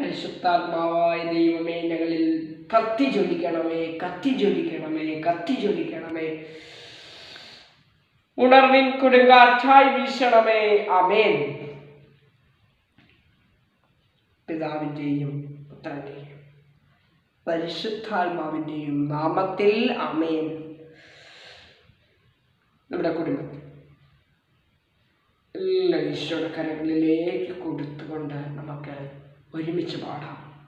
പരിശുദ്ധാത്മാവായ ദൈവമേ ഞങ്ങളിൽ കത്തി ജ്വലിക്കണമേ കത്തി ജ്വലിക്കണമേ കത്തി ജ്വലിക്കണമേ. ഉണർവിൻ കൊടുങ്കാറ്റായി വീശണമേ. അമേൻ പിതാവിന്റെയും പുത്രന്റെയും പരിശുദ്ധാത്മാവിന്റെയും നാമത്തിൽ അമേൻ നമ്മുടെ കുടുംബത്തിൽ എല്ലാ ഈശോയുടെ കരങ്ങളിലേക്ക് കൊടുത്തുകൊണ്ട് നമുക്ക് ഒരുമിച്ച് പാടാം.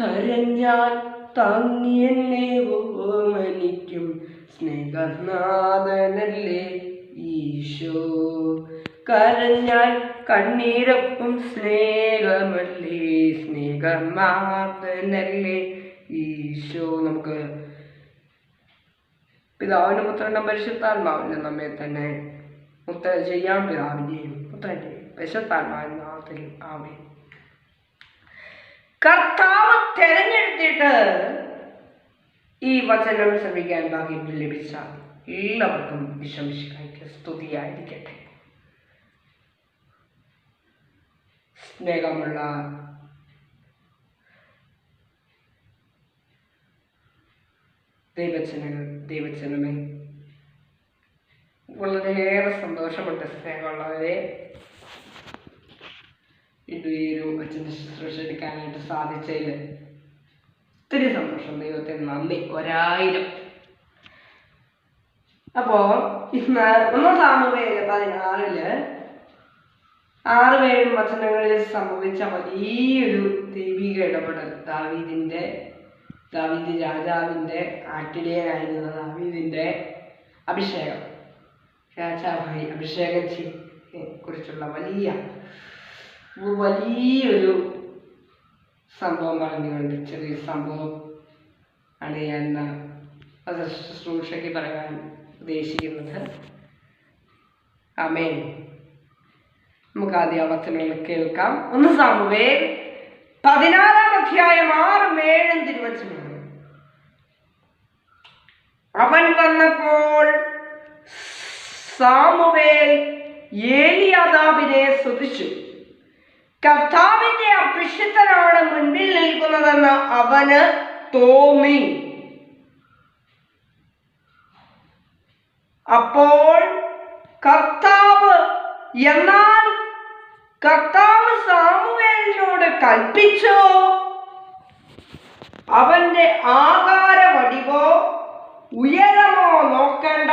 കരഞ്ഞാൽ താങ്ങിയെന്നെ ഓമനിക്കും. സ്നേഹനാഥനല്ലേ ഈശോ? കരഞ്ഞാൽ കണ്ണീരൊപ്പം സ്നേഹമല്ലേ? സ്നേഹനാഥനല്ലേ ഈശോ? നമുക്ക് പിതാവിനും പുത്രനും പരിശുദ്ധാത്മാവിനും നമ്മെ തന്നെ മുത്ത ചെയ്യാം. പിതാവിന്റെയും പുത്രന്റെയും പരിശുദ്ധാത്മാവിന്റെ നാമത്തിൽ. ആമേ കർത്താവ് തെരഞ്ഞെടുത്തിട്ട് ഈ വചനം ശ്രമിക്കാൻ ഭാഗ്യം ലഭിച്ച എല്ലാവർക്കും വിശംസിക്കാൻ സ്തുതിയായിരിക്കട്ടെ. സ്നേഹമുള്ള ദൈവജനങ്ങൾ ദൈവജനമേ വളരെയേറെ സന്തോഷമുണ്ട് സ്നേഹമുള്ളവരെ. ഇത് ഈ ഒരു അച്ഛന്റെ ശുശ്രൂഷ എടുക്കാനായിട്ട് സാധിച്ചതിൽ ഒത്തിരി സന്തോഷം. ദൈവത്തെ നന്ദി. ഒരായിരം. അപ്പോൾ ഇന്ന് ഒന്നാം സാമൂഹ്യ പതിനാറിൽ ആറ് ഏഴും വചനങ്ങളിൽ സംഭവിച്ച വലിയൊരു ദൈവിക ഇടപെടൽ. ദാവീദിന്റെ ദാവീദ് രാജാവിന്റെ ആട്ടിടയനായിരുന്ന ദാവീദിന്റെ അഭിഷേകം. രാജാവായി അഭിഷേകം കുറിച്ചുള്ള വലിയ വലിയൊരു സംഭവം പറഞ്ഞുകൊണ്ട് ചെറിയ സംഭവം ആണ് ഞാൻ അത് ശുശ്രൂഷയ്ക്ക് പറയാൻ ഉദ്ദേശിക്കുന്നത്. അമേൻ നമുക്ക് ആദ്യ വചനങ്ങൾ കേൾക്കാം. ഒന്ന് സാമുവേ പതിനാറാം അധ്യായം ആറും ഏഴും തിരുവച്ചനാണ് അവൻ വന്നപ്പോൾ സാമുവേൽ ഏലിയാദാബിനെ സ്തുതിച്ചു കർത്താവിന്റെ അഭിഷിക്തനാണ് മുൻപിൽ നിൽക്കുന്നതെന്ന് അവന് തോന്നി. അപ്പോൾ കർത്താവ് എന്നാൽ കർത്താവ് സാമുവേലിനോട് കൽപ്പിച്ചോ? അവന്റെ ആകാര വടിവോ ഉയരമോ നോക്കണ്ട.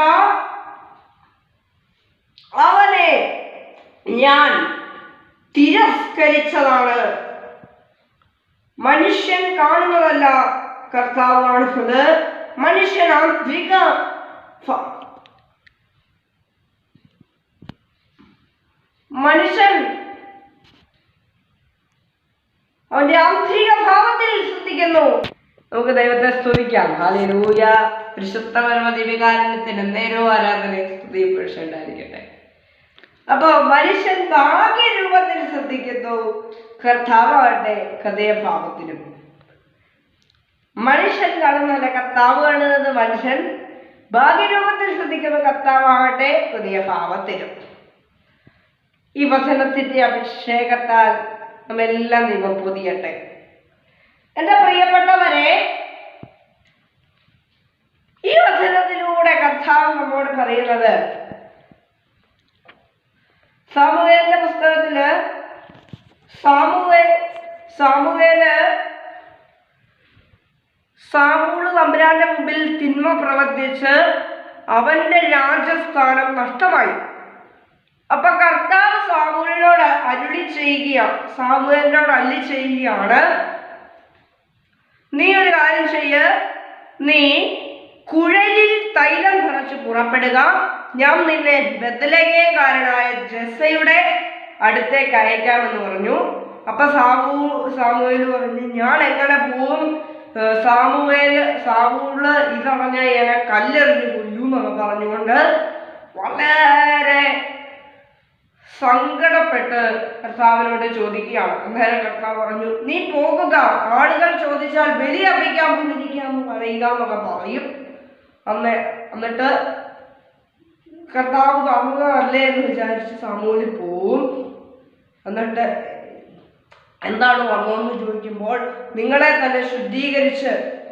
അവനെ ഞാൻ തിരസ്കരിച്ചതാണ്. മനുഷ്യൻ കാണുന്നതല്ല കർത്താവ് കാണുന്നത് മനുഷ്യൻ ആന്തരിക മനുഷ്യൻ അവന്റെ ആന്തരിക ഭാവത്തിൽ ശ്രദ്ധിക്കുന്നു. നമുക്ക് ദൈവത്തെ സ്തുതിക്കാം. ഹാലൂയ പരിശുദ്ധ പരമദിവികാരണത്തിന് നേരോ ആരാധനയും സ്തുതിയും പുരുഷണ്ടായിരിക്കട്ടെ അപ്പൊ മനുഷ്യൻ ഭാഗ്യരൂപത്തിൽ ശ്രദ്ധിക്കുന്നു. കർത്താവാകട്ടെ ഹൃദയഭാവത്തിലും. മനുഷ്യൻ കാണുന്നതല്ല കർത്താവ് കാണുന്നത് മനുഷ്യൻ. ഭാഗ്യരൂപത്തിൽ ശ്രദ്ധിക്കുന്ന കർത്താവാകട്ടെ ഭാവത്തിലും ഈ വചനത്തിന്റെ അഭിഷേകത്താൽ നമ്മെല്ലാം ദൈവം പൊതിയട്ടെ. എന്റെ പ്രിയപ്പെട്ടവരെ ഈ വചനത്തിലൂടെ കർത്താവ് നമ്മോട് പറയുന്നത് സാമുവേലിന്റെ പുസ്തകത്തിൽ സാമുവേ സാമുവേൽ സാമൂൾ തമ്പുരാന്റെ മുമ്പിൽ തിന്മ പ്രവർത്തിച്ച് അവന്റെ രാജസ്ഥാനം നഷ്ടമായി. അപ്പൊ കർത്താവ് സാമൂലിനോട് അരുളി ചെയ്യുകയാണ് സാമുവേലിനോട് അല്ലി ചെയ്യുകയാണ്. നീ ഒരു കാര്യം ചെയ്യ്. നീ കുഴലിൽ തൈലം നിറച്ച് പുറപ്പെടുക. ഞാൻ നിന്നെ ബദലകേകാരനായ ജസയുടെ അടുത്തേക്ക് അയക്കാമെന്ന് പറഞ്ഞു. അപ്പൊ സാമു സാമുവേൽ പറഞ്ഞു ഞാൻ എങ്ങനെ പോവും? സാമുവേൽ സാമുൾ ഇതറിഞ്ഞ എന്നെ കല്ലെറിഞ്ഞു കൊല്ലു എന്നൊക്കെ പറഞ്ഞുകൊണ്ട് വളരെ സങ്കടപ്പെട്ട് കർത്താവിനോട് ചോദിക്കുകയാണ്. അന്നേരം കർത്താവ് പറഞ്ഞു നീ പോകുക. ആളുകൾ ചോദിച്ചാൽ ബലി കൊണ്ടിരിക്കുക എന്ന് പറയുക എന്നൊക്കെ പറയും. അന്ന് എന്നിട്ട് കർത്താവ് കാണുന്നതല്ലേ എന്ന് വിചാരിച്ച് സമൂലിൽ പോവും. എന്നിട്ട് എന്താണ് വന്നതെന്ന് ചോദിക്കുമ്പോൾ നിങ്ങളെ തന്നെ ശുദ്ധീകരിച്ച്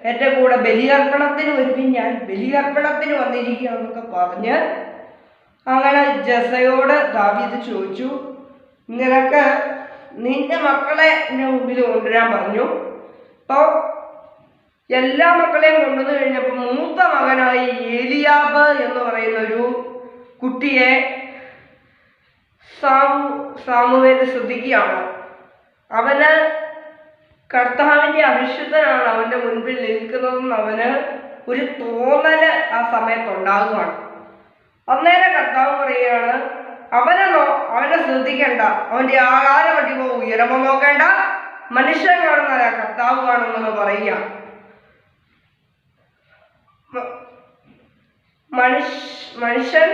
എന്റെ കൂടെ ബലിയർപ്പണത്തിന് ഒരുങ്ങി ഞാൻ ബലിയർപ്പണത്തിന് വന്നിരിക്കുക എന്നൊക്കെ പറഞ്ഞ് അങ്ങനെ ജസയോട് ദാവീദ് ചോദിച്ചു നിനക്ക് നിന്റെ മക്കളെ മുമ്പിൽ കൊണ്ടുവരാൻ പറഞ്ഞു. അപ്പോൾ എല്ലാ മക്കളെയും കൊണ്ടുവന്നു കഴിഞ്ഞപ്പോൾ മൂത്ത മകനായി ഏലിയാബ് എന്ന് പറയുന്ന ഒരു കുട്ടിയെ സാമു സാമുവേൽ ശ്രദ്ധിക്കുകയാണ്. അവന് കർത്താവിന്റെ അഭിഷിക്തനാണ് അവന്റെ മുൻപിൽ നിൽക്കുന്നതെന്ന് അവന് ഒരു തോന്നൽ ആ സമയത്ത് ഉണ്ടാകുകയാണ് അന്നേരം കർത്താവ് പറയുകയാണ് അവനെ നോ അവനെ ശ്രദ്ധിക്കേണ്ട. അവന്റെ ആകാരം അടിവോ ഉയരമോ നോക്കേണ്ട. മനുഷ്യൻ കാണുന്നതല്ല കർത്താവ് കാണുന്നെന്ന് പറയുക മനുഷ്യൻ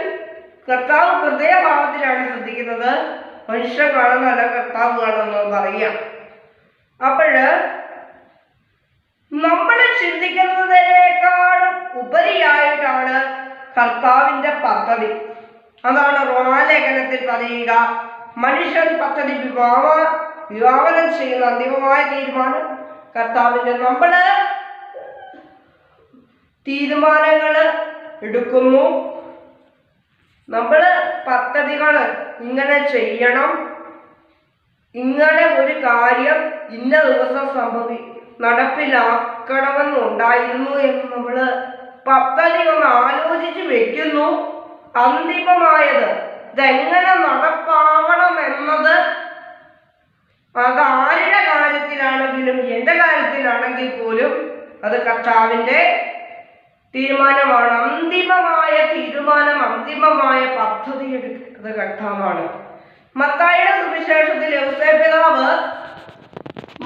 കർത്താവ് ഹൃദയഭാവത്തിലാണ് ശ്രദ്ധിക്കുന്നത്. മനുഷ്യൻ കാണുന്നല്ല കർത്താവ് കാണുന്നു പറയുക അപ്പോഴ് നമ്മൾ ചിന്തിക്കുന്നതിനേക്കാളും ഉപരിയായിട്ടാണ് കർത്താവിന്റെ പദ്ധതി. അതാണ് റോമാലേഖനത്തിൽ പറയുക മനുഷ്യൻ പദ്ധതി വിവാഹ വിവാഹനം ചെയ്യുന്ന അന്തിമമായ തീരുമാനം. കർത്താവിന്റെ നമ്മൾ തീരുമാനങ്ങൾ എടുക്കുന്നു. നമ്മൾ പദ്ധതികൾ ഇങ്ങനെ ചെയ്യണം. ഇങ്ങനെ ഒരു കാര്യം ഇന്ന ദിവസം സംഭവി നടപ്പിലാക്കണമെന്നുണ്ടായിരുന്നു എന്ന് നമ്മൾ പദ്ധതി ഒന്ന് ആലോചിച്ച് വെക്കുന്നു. അന്തിമമായത് ഇതെങ്ങനെ നടപ്പാവണം എന്നത് അത് ആരുടെ കാര്യത്തിലാണെങ്കിലും എന്റെ കാര്യത്തിലാണെങ്കിൽ പോലും അത് കർത്താവിന്റെ തീരുമാനമാണ്. അന്തിമമായ തീരുമാനം അന്തിമമായ പദ്ധതി എടുക്കുന്നത് ഘട്ടമാണ് മത്തായിയുടെ സുവിശേഷത്തിൽ പിതാവ്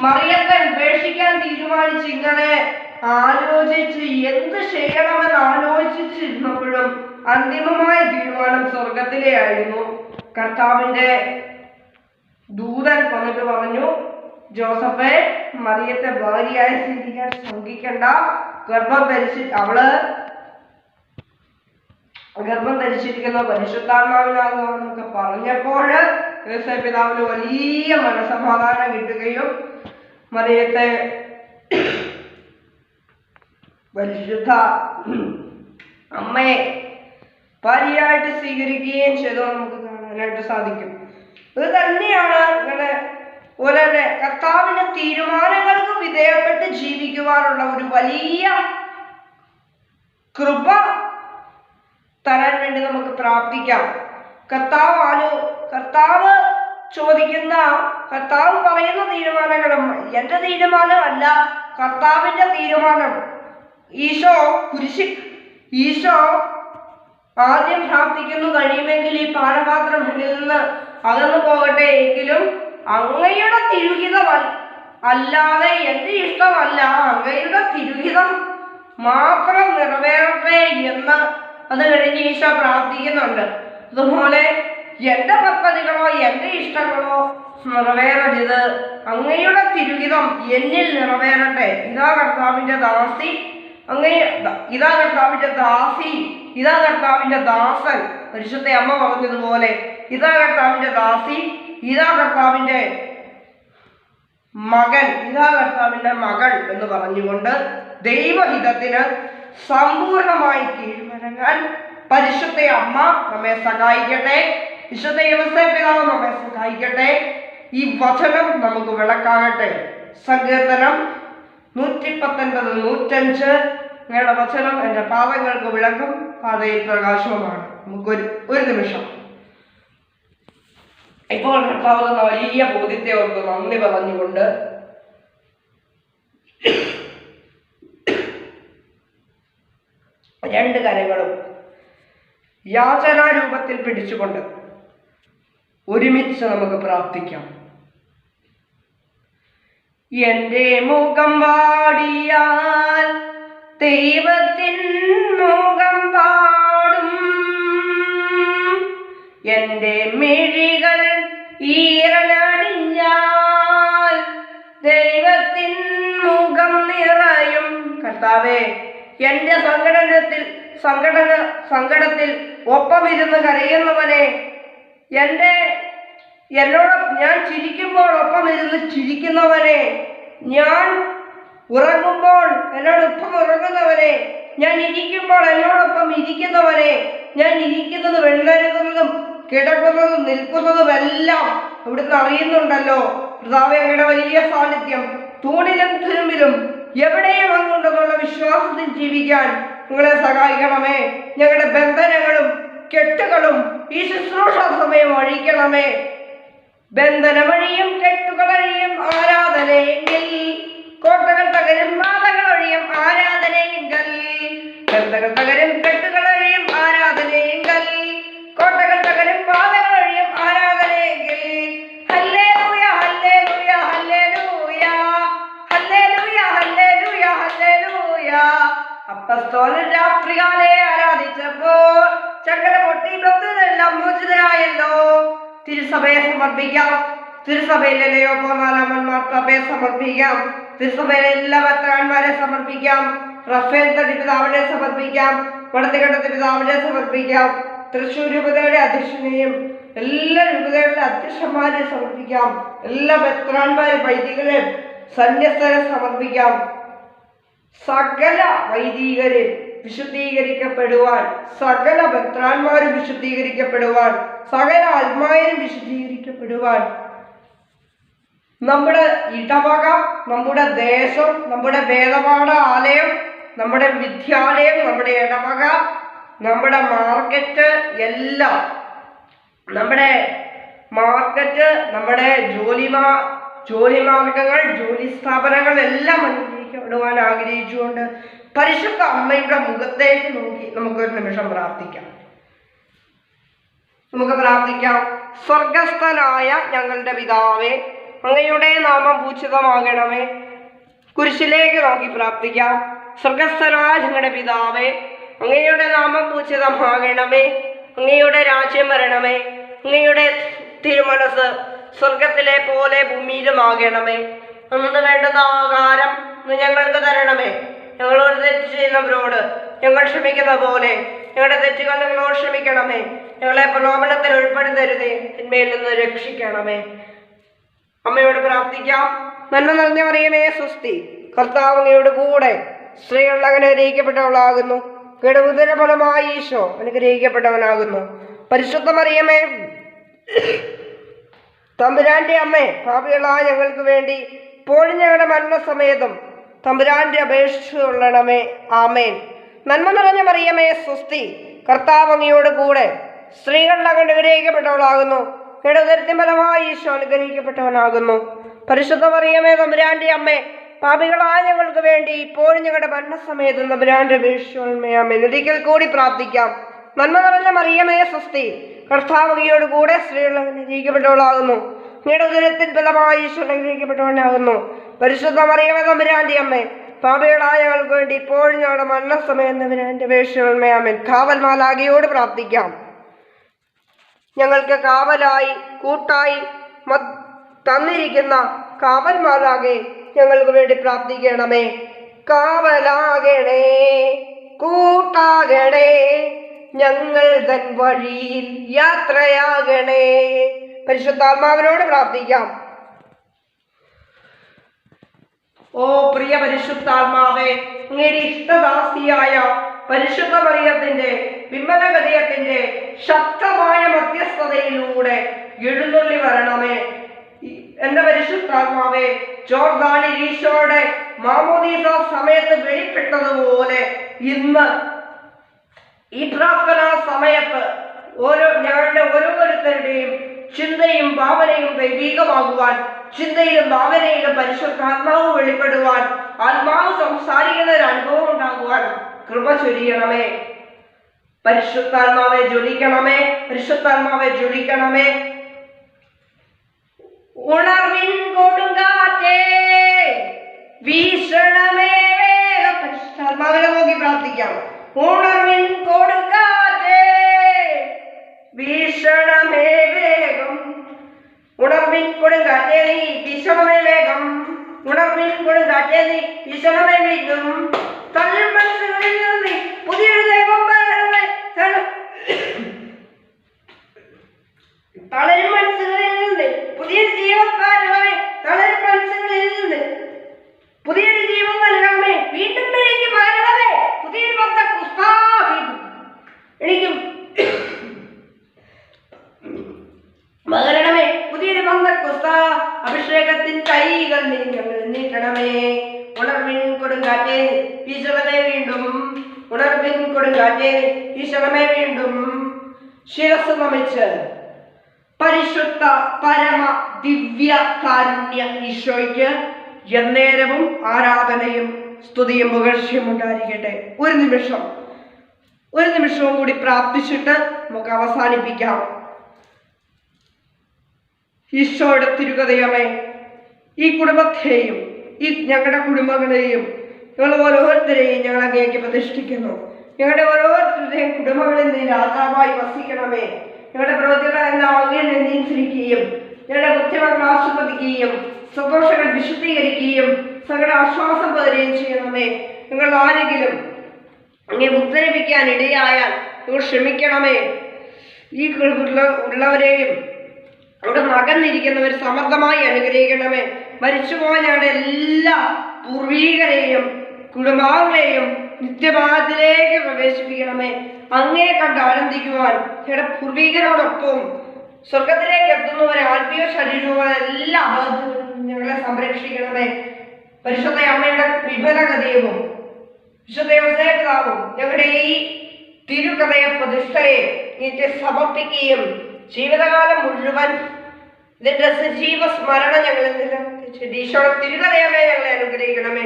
മറിയത്തെ ഉപേക്ഷിക്കാൻ തീരുമാനിച്ച് ഇങ്ങനെ ആലോചിച്ച് എന്ത് ചെയ്യണമെന്ന് ആലോചിച്ചിരുന്നപ്പോഴും അന്തിമമായ തീരുമാനം സ്വർഗത്തിലെ ആയിരുന്നു കർത്താവിന്റെ ദൂതൻ വന്നിട്ട് പറഞ്ഞു ജോസഫെ മറിയത്തെ ഭാര്യയായി സ്വീകരിക്കാൻ ശങ്കിക്കണ്ട ഗർഭം ധരിച്ച് അവൾ ഗർഭം ധരിച്ചിരിക്കുന്ന പരിശുദ്ധാത്മാവിനാകുന്നൊക്കെ പറഞ്ഞപ്പോൾ പിതാവിന് വലിയ മനസമാധാനം കിട്ടുകയും മറിയത്തെ പരിശുദ്ധ അമ്മയെ ഭാര്യയായിട്ട് സ്വീകരിക്കുകയും ചെയ്തു നമുക്ക് കാണാനായിട്ട് സാധിക്കും. ഇത് തന്നെയാണ് ഇങ്ങനെ ഒരേ കർത്താവിന്റെ തീരുമാനങ്ങൾക്ക് വിധേയപ്പെട്ട് ജീവിക്കുവാനുള്ള ഒരു വലിയ കൃപ തരാൻ വേണ്ടി നമുക്ക് പ്രാർത്ഥിക്കാം. കർത്താവ് ആലോ കർത്താവ് ചോദിക്കുന്ന കർത്താവ് പറയുന്ന തീരുമാനങ്ങളും എന്റെ തീരുമാനമല്ല കർത്താവിന്റെ തീരുമാനം. ഈശോ കുരിശി ഈശോ ആദ്യം പ്രാർത്ഥിക്കുന്നു കഴിയുമെങ്കിൽ ഈ പാനപാത്രം എന്നിൽ നിന്ന് അകന്നു പോകട്ടെ എങ്കിലും അങ്ങയുടെ തിരുഹിതം അല്ലാതെ എന്റെ ഇഷ്ടമല്ല. അങ്ങയുടെ തിരുഹിതം മാത്രം നിറവേറട്ടെ എന്ന് അത് കഴിഞ്ഞ് ഈശോ പ്രാർത്ഥിക്കുന്നുണ്ട്. അതുപോലെ എന്റെ പദ്ധതികളോ എന്റെ ഇഷ്ടങ്ങളോ നിറവേറരുത്. അങ്ങയുടെ തിരുഹിതം എന്നിൽ നിറവേറട്ടെ. ഇതാ കർത്താവിന്റെ ദാസി. അങ്ങനെ ഇതാ കർത്താവിന്റെ ദാസി. ഇതാ കർത്താവിന്റെ ദാസൻ. പരിശുദ്ധ അമ്മ പറഞ്ഞതുപോലെ ഇതാ കർത്താവിന്റെ ദാസി. ഇതാ കർത്താവിന്റെ മകൻ ഇതാ കർത്താവിന്റെ മകൾ എന്ന് പറഞ്ഞുകൊണ്ട് ദൈവഹിതത്തിന് സമ്പൂർണമായി കീഴ്വഴങ്ങാൻ പരിശുദ്ധ അമ്മ നമ്മെ സഹായിക്കട്ടെ. വിശുദ്ധ വ്യവസായ പിതാവ് നമ്മെ സഹായിക്കട്ടെ. ഈ വചനം നമുക്ക് വിളക്കാകട്ടെ. സങ്കീർത്തനം നൂറ്റി പത്തൊൻപത് നൂറ്റഞ്ച്. നിങ്ങളുടെ വചനം എന്റെ പാദങ്ങൾക്ക് വിളക്കും. പാതയിൽ പ്രകാശവുമാണ്. നമുക്കൊരു ഒരു നിമിഷം. ഇപ്പോൾ കർത്താവ് തന്ന വലിയ ബോധ്യത്തെ ഓർത്ത് നന്ദി പറഞ്ഞുകൊണ്ട് രണ്ട് കരങ്ങളും യാചനാരൂപത്തിൽ പിടിച്ചുകൊണ്ട് ഒരുമിച്ച് നമുക്ക് പ്രാർത്ഥിക്കാം. എന്റെ മുഖം വാടിയാൽ ദൈവത്തിൻ കർത്താവേ എന്റെ സങ്കടനത്തിൽ സങ്കടന സങ്കടത്തിൽ ഒപ്പമിരുന്ന് കരയുന്നവനെ എന്റെ എന്നോട് ഞാൻ ചിരിക്കുമ്പോൾ ഒപ്പം ഇരുന്ന് ചിരിക്കുന്നവനെ ഞാൻ ഉറങ്ങുമ്പോൾ എന്നോടൊപ്പം ഉറങ്ങുന്നവനെ ഞാൻ ഇരിക്കുമ്പോൾ എന്നോടൊപ്പം ഇരിക്കുന്നവനെ ഞാൻ ഇരിക്കുന്നത് വെള്ളരുന്നതും കിടക്കുന്നതും നിൽക്കുന്നതുമെല്ലാം ഇവിടുന്ന് അറിയുന്നുണ്ടല്ലോ. കർത്താവ് അങ്ങയുടെ വലിയ സാന്നിധ്യം തൂണിലും തുരുമ്പിലും എവിടെയും അങ്ങുണ്ടെന്നുള്ള വിശ്വാസത്തിൽ ജീവിക്കാൻ നിങ്ങളെ സഹായിക്കണമേ. ഞങ്ങളുടെ ബന്ധനങ്ങളും കെട്ടുകളും ഈ ശുശ്രൂഷ സമയം അഴിക്കണമേ. ബന്ധനമഴിയും കെട്ടുകളഴിയും ആരാധനയെങ്കിൽ കോട്ടകൾ തകരും മാതകളൊഴിയും ആരാധനയെങ്കിൽ തിരുസഭയെ സമർപ്പിക്കാം. തിരുസഭയിലെ ലയോപ്പോ സഭയെ സമർപ്പിക്കാം. തിരുസഭയിലെ എല്ലാ ഭക്തന്മാരെ സമർപ്പിക്കാം. റഫേൽ പിതാവിനെ സമർപ്പിക്കാം. വടത്തുകണ്ടത്തെ പിതാവിനെ സമർപ്പിക്കാം. തൃശ്ശൂർ രൂപതയുടെ അധ്യക്ഷനെയും എല്ലാ രൂപതയുടെ അധ്യക്ഷന്മാരെ സമർപ്പിക്കാം. എല്ലാ ഭക്തന്മാരെ വൈദികരെ സന്യസ്തരെ സമർപ്പിക്കാം. സകല വൈദികരെ വിശുദ്ധീകരിക്കപ്പെടുവാൻ സകല ഭക്താന്മാരും വിശുദ്ധീകരിക്കപ്പെടുവാൻ സകല ആത്മാരും വിശുദ്ധീകരിക്കപ്പെടുവാൻ. നമ്മുടെ ഇടവക നമ്മുടെ ദേശം നമ്മുടെ വേദപാഠ ആലയം നമ്മുടെ വിദ്യാലയം നമ്മുടെ ഇടവക നമ്മുടെ മാർക്കറ്റ് എല്ലാം നമ്മുടെ മാർക്കറ്റ് നമ്മുടെ ജോലിമാ ജോലി മാർഗങ്ങൾ ജോലി സ്ഥാപനങ്ങൾ എല്ലാം അനുഗ്രഹിക്കപ്പെടുവാൻ ആഗ്രഹിച്ചുകൊണ്ട് പരിശുദ്ധ അമ്മയുടെ മുഖത്തേക്ക് നോക്കി നമുക്കൊരു നിമിഷം പ്രാർത്ഥിക്കാം. നമുക്ക് പ്രാർത്ഥിക്കാം. സ്വർഗസ്ഥനായ ഞങ്ങളുടെ പിതാവേ അങ്ങയുടെ നാമം പൂജിതമാകണമേ. കുരിശിലേക്ക് നോക്കി പ്രാർത്ഥിക്കാം. സ്വർഗസ്ഥനായ ഞങ്ങളുടെ പിതാവേ അങ്ങയുടെ നാമം പൂജിതമാകണമേ. അങ്ങയുടെ രാജ്യം വരണമേ. അങ്ങയുടെ തിരുമനസ് സ്വർഗത്തിലെ പോലെ ഭൂമിയിലുമാകണമേ. അന്ന് വേണ്ടുന്ന ഇന്ന് ഞങ്ങൾക്ക് തരണമേ. ഞങ്ങളോട് തെറ്റ് ചെയ്യുന്നവരോട് ഞങ്ങൾ ക്ഷമിക്കുന്ന പോലെ ഞങ്ങളുടെ തെറ്റുകൾ ഞങ്ങളോട് ക്ഷമിക്കണമേ. ഞങ്ങളെ പ്രലോഭനത്തിൽ ഉൾപ്പെടുത്തരുതേ. തിന്മയിൽ നിന്ന് രക്ഷിക്കണമേ. അമ്മയോട് പ്രാർത്ഥിക്കാം. നന്മ നിറഞ്ഞ മറിയമേ സുസ്തി കർത്താവ് കൂടെ സ്ത്രീകൾ അങ്ങനെ അനുഗ്രഹിക്കപ്പെട്ടവളാകുന്നു. കിടവുതര ഫലമായി ഈശോ അനുഗ്രഹിക്കപ്പെട്ടവനാകുന്നു. പരിശുദ്ധ മറിയമേ തമ്പുരാന്റെ അമ്മേ ഭാവികളായ ഞങ്ങൾക്ക് വേണ്ടി ഇപ്പോഴും ഞങ്ങളുടെ മരണസമയത്തും തമ്പുരാന്റെ അപേക്ഷിച്ചുള്ളണമേ ആമേൻ. നന്മ നിറഞ്ഞ മറിയമേ സുസ്തി കർത്താവ് അങ്ങയോട് കൂടെ സ്ത്രീകളിൽ അങ്ങ് അനുഗ്രഹിക്കപ്പെട്ടവളാകുന്നു. കിടതരത്തിൻ ഫലമായി ഈശോ അനുഗ്രഹിക്കപ്പെട്ടവനാകുന്നു. പരിശുദ്ധ മറിയമേ തമ്പുരാന്റെ അമ്മേ പാപികളായ ഞങ്ങൾക്ക് വേണ്ടി ഇപ്പോഴും ഞങ്ങളുടെ മരണസമയത്തും തമ്പുരാന്റെ അപേക്ഷിച്ചുള്ളണമേ ആമേൻ. ഒരിക്കൽ കൂടി പ്രാർത്ഥിക്കാം. നന്മ നിറഞ്ഞ മറിയമേ സ്വസ്തി. കർത്താവ് അങ്ങയോട് കൂടെ സ്ത്രീകൾ അനുഗ്രഹിക്കപ്പെട്ടവളാകുന്നു. ഉദരത്തിൻ ഫലമായി ഈശോ അനുഗ്രഹിക്കപ്പെട്ടവനാകുന്നു പരിശുദ്ധ മറിയവ തമ്പുരാന്റെ അമ്മ പാപികളായ വേണ്ടി ഇപ്പോഴും ഞങ്ങളുടെ മരണസമയം തമ്പുരാന്റെ അപേക്ഷിച്ചുള്ളമയാമൻ കാവൽ മാലാകയോട് പ്രാർത്ഥിക്കാം. ഞങ്ങൾക്ക് കാവലായി കൂട്ടായി തന്നിരിക്കുന്ന കാവൽ മാലാകെ ഞങ്ങൾക്ക് വേണ്ടി പ്രാർത്ഥിക്കണമേ. കാവലാകണേ കൂട്ടാകണേ ഞങ്ങൾ തൻ വഴിയിൽ യാത്രയാകണേ. പരിശുദ്ധാത്മാവിനോട് പ്രാർത്ഥിക്കാം. ഓ പ്രിയ പരിശുദ്ധാത്മാവേ അങ്ങയുടെ ഇഷ്ടദാസിയായ പരിശുദ്ധ മറിയത്തിന്റെ വിമല ഹൃദയത്തിന്റെ ശക്തമായ മധ്യസ്ഥതയിലൂടെ എഴുന്നള്ളി വരണമേ. എന്റെ പരിശുദ്ധാത്മാവേ ജോർദാനിൽ ഈശോയുടെ മാമോദീസ സമയത്ത് വെളിപ്പെട്ടതുപോലെ ഇന്ന് ഈ പ്രാർത്ഥനാ സമയത്ത് ഓരോ ഞങ്ങളുടെ ഓരോരുത്തരുടെയും ചിന്തയും ഭാവനയും ദൈവീകമാകുവാൻ ചിന്തയിലും ഭാവനയിലും പരിശുദ്ധാത്മാവ് വെളിപ്പെടുവാൻ ആത്മാവ് സംസാരിക്കുന്ന ഒരു അനുഭവം ഉണ്ടാകുവാൻ കൃപ ചൊരിയണമേ. പരിശുദ്ധാത്മാവെ ജ്വലിക്കണമേ പരിശുദ്ധാത്മാവെ ജ്വലിക്കണമേ. ഉണർവിൻ കൊടുങ്കാറ്റേ വീശണമേ. പരിശുദ്ധാത്മാവിനെ നോക്കി പ്രാർത്ഥിക്കാം. ഉണർവിൻ കൊടുങ്കാറ്റേ വീശണമേ വേഗം ഉണർവിൻ കൊടുങ്കാറ്റേ നീ വീശണമേ വേഗം ഉണർവിൻ കൊടുങ്കാറ്റേ നീ വീശണമേ വീണ്ടും ഉണർവിൻ കൊടുങ്കാറ്റേ ഈശ്വരമേ വീണ്ടും ശിരസ് നമിച്ച് പരിശുദ്ധ പരമ ദിവ്യ കാരുണ്യ ഈശോയ്ക്ക് എന്നേരവും ആരാധനയും സ്തുതിയും പുകഴ്ചയും ഉണ്ടായിരിക്കട്ടെ. ഒരു നിമിഷം ഒരു നിമിഷവും കൂടി പ്രാർത്ഥിച്ചിട്ട് നമുക്ക് അവസാനിപ്പിക്കാം. ഈശോയുടെ തിരുകഥയമേ ഈ കുടുംബത്തെയും ഈ ഞങ്ങളുടെ കുടുംബങ്ങളെയും ഞങ്ങൾ ഓരോരുത്തരെയും ഞങ്ങൾ അങ്ങേക്ക് പ്രതിഷ്ഠിക്കുന്നു. ഞങ്ങളുടെ ഓരോരുത്തരുടെയും കുടുംബങ്ങളിൽ നീ രാജാവായി വസിക്കണമേ. ഞങ്ങളുടെ പ്രവൃത്തികളെല്ലാം അങ്ങനെ നിയന്ത്രിക്കുകയും ഞങ്ങളുടെ ബുദ്ധിമുട്ട് ആസ്വദിക്കുകയും സന്തോഷങ്ങൾ വിശുദ്ധീകരിക്കുകയും സകല ആശ്വാസം പകരുകയും ചെയ്യണമേ. നിങ്ങൾ ആരെങ്കിലും അങ്ങനെ ഉദ്ധരിപ്പിക്കാൻ ഇടയായാൽ നിങ്ങൾ ക്ഷമിക്കണമേ. ഈ ഉള്ള ഉള്ളവരെയും അവിടെ മകന്നിരിക്കുന്നവർ സമർത്ഥമായി അനുഗ്രഹിക്കണമേ. മരിച്ചുപോയ ഞങ്ങളുടെ എല്ലാ പൂർവീകരെയും കുടുംബാംഗങ്ങളെയും നിത്യഭാഗത്തിലേക്ക് പ്രവേശിപ്പിക്കണമേ. അങ്ങേ കണ്ട് ആനന്ദിക്കുവാൻ ഞങ്ങളുടെ പൂർവീകരോടൊപ്പം സ്വർഗത്തിലേക്ക് എത്തുന്നവരെ ആത്മീയ ശരീരവും എല്ലാ അബദ്ധങ്ങളും ഞങ്ങളെ സംരക്ഷിക്കണമേ. പരിശുദ്ധ അമ്മയുടെ വിഭലകഥയവും വിശുദ്ധ ഞങ്ങളുടെ ഈ തിരുകഥയ പ്രതിഷ്ഠയെ നീറ്റ് സമർപ്പിക്കുകയും ജീവിതകാലം മുഴുവൻ ഇതിന്റെ സജീവ സ്മരണ ഞങ്ങളിൽ ഈശോടെ തിരുകഥയമേ ഞങ്ങളെ അനുഗ്രഹിക്കണമേ.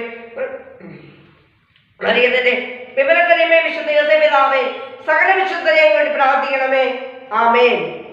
അറിയതല്ലേ വിവരകരമേ വിശുദ്ധ യോസേപിതാവേ സകല വിശുദ്ധരെയും വേണ്ടി പ്രാർത്ഥിക്കണമേ. ആമേൻ.